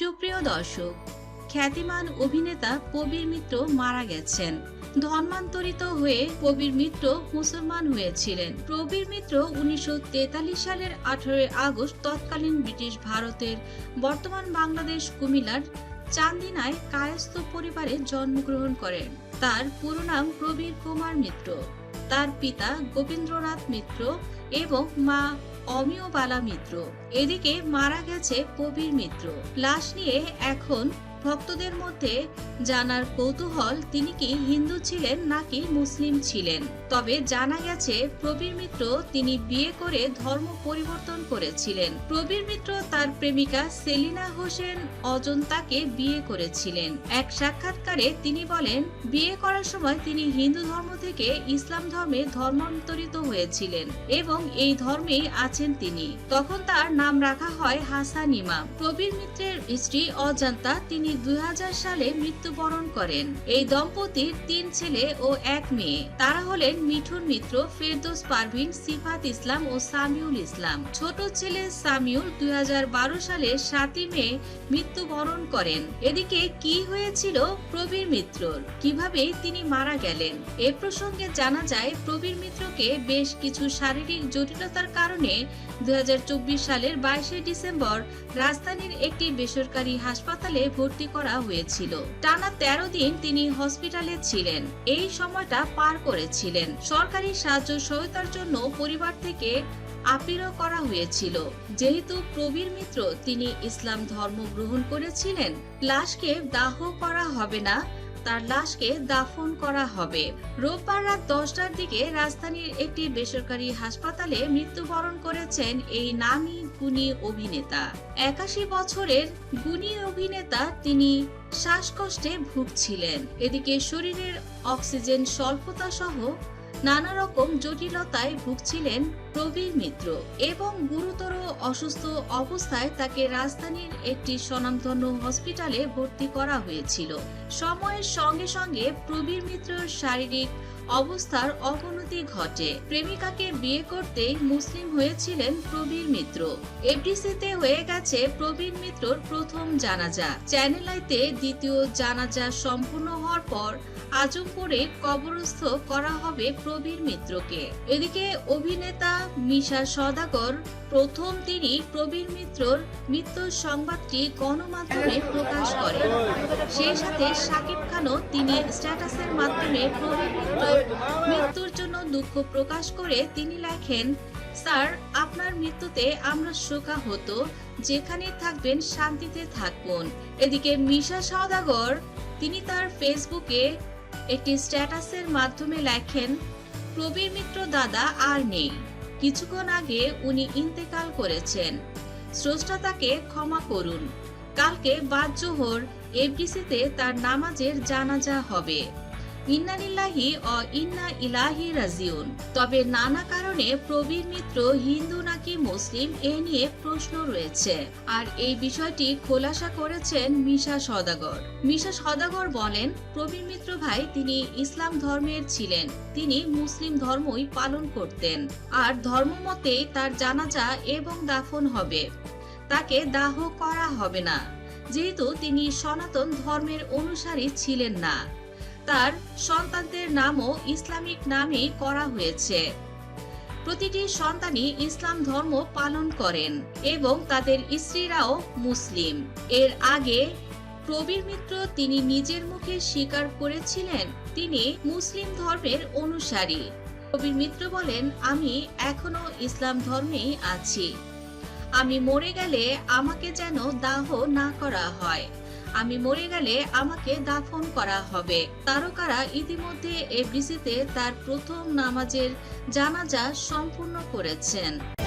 সুপ্রিয় দর্শক, খ্যাতিমান অভিনেতা কবির মিত্র মারা গেছেন। ধর্মান্তরিত হয়ে কবির মিত্র মুসলমান হয়েছিলেন। প্রবীর মিত্র উনিশশো তেতাল্লিশ সালের আঠারোই আগস্ট তৎকালীন ব্রিটিশ ভারতের বর্তমান বাংলাদেশ কুমিল্লার চান্দিনায় কায়স্থ পরিবারে জন্মগ্রহণ করেন। তার পুরো নাম প্রবীর কুমার মিত্র। তার পিতা গোবিন্দ্রনাথ মিত্র এবং মা অমিয়বালা মিত্র। এদিকে মারা গেছে কবির মিত্র। লাশ নিয়ে এখন ভক্তদের মধ্যে জানার কৌতূহল তিনি কি হিন্দু ছিলেন নাকি মুসলিম ছিলেন? তবে জানা গেছে, প্রবীর মিত্র তিনি বিয়ে করে ধর্ম পরিবর্তন করেছিলেন। প্রবীর মিত্র তার প্রেমিকা সেলিনা হোসেন অজন্তাকে বিয়ে করেছিলেন। এক সাক্ষাৎকারে তিনি বলেন, বিয়ে করার সময় তিনি হিন্দু ধর্ম থেকে ইসলাম ধর্মে ধর্মান্তরিত হয়েছিলেন এবং এই ধর্মেই আছেন তিনি। তখন তার নাম রাখা হয় হাসান ইমাম। প্রবীর মিত্রের স্ত্রী অজান্তা তিনি দুই হাজার সালে মৃত্যুবরণ করেন। এই দম্পতির তিন ছেলে ও এক মেয়ে। তারা হলেন মিঠুন মিত্র, ফেরদৌস পারভিন, সিফাত ইসলাম ও সামিউল ইসলাম। ছোট ছেলে সামিউল দুই সালে সাতই মে মৃত্যুবরণ করেন। এদিকে কি হয়েছিল প্রবীর মিত্রর? কীভাবে তিনি মারা গেলেন? এ প্রসঙ্গে জানা যায়, প্রবীর মিত্রকে বেশ কিছু শারীরিক জটিলতার কারণে দুই হাজার চব্বিশ সালের বাইশে ডিসেম্বর রাজধানীর একটি বেসরকারি হাসপাতালে ভর্তি করা হয়েছিল। টানা তেরো দিন তিনি হসপিটালে ছিলেন। এই সময়টা পার করেছিলেন। সরকারি সাহায্য সহায়তার জন্য পরিবার থেকে আপিলও করা হয়েছিল। যেহেতু প্রবীর মিত্র তিনি ইসলাম ধর্ম গ্রহণ করেছিলেন লাশকে দাহ করা হবে না তার লাশকে দাফন করা হবে। রোববার রাত দশটার দিকে রাজধানীর একটি বেসরকারি হাসপাতালে মৃত্যুবরণ করেছেন এই নামী গুণী অভিনেতা। একাশি বছরের গুণী অভিনেতা তিনি শ্বাসকষ্টে ভুগছিলেন। এদিকে শরীরের অক্সিজেন স্বল্পতা সহ নানা রকম জটিলতায় ভুগছিলেন প্রবীর মিত্র এবং গুরুতর অসুস্থ অবস্থায় তাকে রাজধানীর একটি স্বনামধন্য হসপিটালে ভর্তি করা হয়েছিল। সময়ের সঙ্গে সঙ্গে প্রবীর মিত্রর শারীরিক অবস্থার অবনতি ঘটে। প্রেমিকাকে বিয়ে করতে মুসলিম হয়েছিলেন প্রবীর মিত্র। এফডিসিতে হয়ে গেছে প্রবীর মিত্রর প্রথম জানাজা। চ্যানেল আইতে দ্বিতীয় জানাজা সম্পূর্ণ হওয়ার পর আজমপুরে কবরস্থ করা হবে প্রবীর মিত্রকে। এদিকে অভিনেতা মিশা সদাগর, প্রথম তিনি প্রবীর মিত্রর মৃত্যুর সংবাদটি গণমাধ্যমে প্রকাশ করেন। সেই সাথে সাকিব খানও তিনি স্ট্যাটাসের মাধ্যমে মৃত্যুর জন্য দুঃখ প্রকাশ করে তিনি লেখেন, স্যার, আপনার মৃত্যুতে আমরা শোকাহত। যেখানে থাকবেন, শান্তিতে থাকুন। এদিকে মিশা সওদাগর, তিনি তার ফেসবুকে একটি স্ট্যাটাসের মাধ্যমে লেখেন, প্রবীর মিত্র দাদা আর নেই। কিছুক্ষণ আগে উনি ইন্তেকাল করেছেন। স্রষ্টা তাকে ক্ষমা করুন। কালকে বাদ জোহর এফডিসিতে তার নামাজের জানাজা হবে। ইন্নালিল্লাহি ও ইন্না ইলাহি রাজিউন। তবে নানা কারণে প্রবীর মিত্র হিন্দু নাকি মুসলিম এ নিয়ে প্রশ্ন রয়েছে। আর এই বিষয়টি খোলাসা করেছেন মিশা সদাগর। মিশা সদাগর বলেন, প্রবীর মিত্র ভাই তিনি ইসলাম ধর্মের ছিলেন। তিনি মুসলিম ধর্মই পালন করতেন। আর ধর্মমতে তার জানাজা এবং দাফন হবে। তাকে দাহ করা হবে না, যেহেতু তিনি সনাতন ধর্মের অনুসারী ছিলেন না। তার সন্তানদের নামও ইসলামিক নামেই করা হয়েছে। প্রতিটি সন্তানই ইসলাম ধর্ম পালন করেন এবং তাদের স্ত্রীরাও মুসলিম। এর আগে প্রবীর মিত্র তিনি নিজের মুখে স্বীকার করেছিলেন, তিনি মুসলিম ধর্মের অনুসারী। প্রবীর মিত্র বলেন, আমি এখনও ইসলাম ধর্মেই আছি। আমি মরে গেলে আমাকে যেন দাহ না করা হয়। আমি মরে গেলে আমাকে দাফন করা হবে। তারকারা ইতিমধ্যে এফডিসিতে তার প্রথম নামাজের জানাজা সম্পূর্ণ করেছেন।